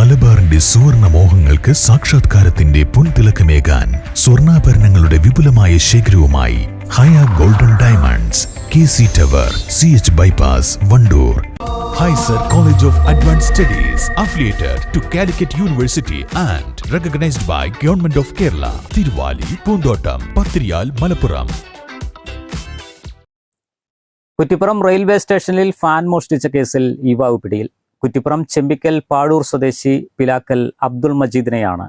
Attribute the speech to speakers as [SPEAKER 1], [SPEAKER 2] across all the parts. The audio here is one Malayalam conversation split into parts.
[SPEAKER 1] മലബാറിന്റെ സുവർണ മോഹങ്ങൾക്ക് സാക്ഷാത്കാരത്തിന്റെ പൊൻതിളക്കമേകാൻ സ്വർണാഭരണങ്ങളുടെ വിപുലമായ ശേഖരവുമായി Haya golden diamonds K C tower C H bypass Wandoor. Hyser college of advance studies affiliated to Calicut university and recognised by government of Kerala Thiruvali Poonthottam Pathiriyal Malappuram
[SPEAKER 2] Kuttippuram railway സ്റ്റേഷനിൽ ഫാൻ മോഷ്ടിച്ച കേസിൽ യുവാവ് പിടിയിൽ. കുറ്റിപ്പുറം ചെമ്പിക്കൽ പാടൂർ സ്വദേശി Pilakkal Abdul മജീദിനെയാണ്.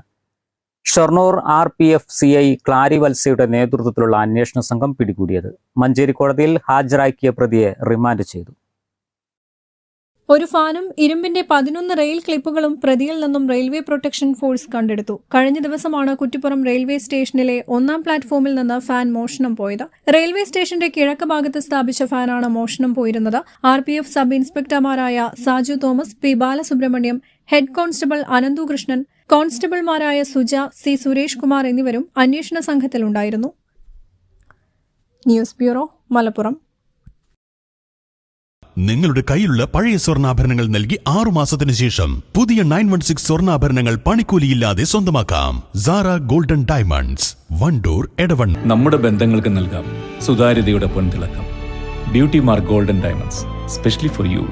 [SPEAKER 2] Shoranur R P F C I Clari വത്സയുടെ നേതൃത്വത്തിലുള്ള അന്വേഷണ സംഘം പിടികൂടിയത്. മഞ്ചേരി കോടതിയിൽ ഹാജരാക്കിയ പ്രതിയെ റിമാൻഡ് ചെയ്തു.
[SPEAKER 3] ഒരു ഫാനും ഇരുമ്പിന്റെ പതിനൊന്ന് റെയിൽ ക്ലിപ്പുകളും പ്രതിയിൽ നിന്നും റെയിൽവേ പ്രൊട്ടക്ഷൻ ഫോഴ്സ് കണ്ടെടുത്തു. കഴിഞ്ഞ ദിവസമാണ് കുറ്റിപ്പുറം റെയിൽവേ സ്റ്റേഷനിലെ ഒന്നാം പ്ലാറ്റ്ഫോമിൽ നിന്ന് ഫാൻ മോഷണം പോയത്. റെയിൽവേ സ്റ്റേഷന്റെ കിഴക്ക് ഭാഗത്ത് സ്ഥാപിച്ച ഫാനാണ് മോഷണം പോയിരുന്നത്. R P F sub ഇൻസ്പെക്ടർമാരായ Saju Thomas P Balasubramaniam head constable Ananthu Krishnan കോൺസ്റ്റബിൾമാരായ Suja C Suresh Kumar എന്നിവരും അന്വേഷണ സംഘത്തിലുണ്ടായിരുന്നു. News bureau Malappuram.
[SPEAKER 4] നിങ്ങളുടെ കയ്യിലുള്ള പഴയ സ്വർണാഭരണങ്ങൾ നൽകി ആറു മാസത്തിനു ശേഷം പുതിയ നയൻ വൺ സിക്സ് സ്വർണാഭരണങ്ങൾ പണിക്കൂലിയില്ലാതെ സ്വന്തമാക്കാം. സാറ ഗോൾഡൻ ഡയമണ്ട്സ് വണ്ടൂർ എടവൺ
[SPEAKER 5] നമ്മുടെ ബന്ധങ്ങൾക്ക് നൽകാം. സുതാര്യതയുടെ പൊൻതിളക്കം. Beauty mark golden diamonds specially for you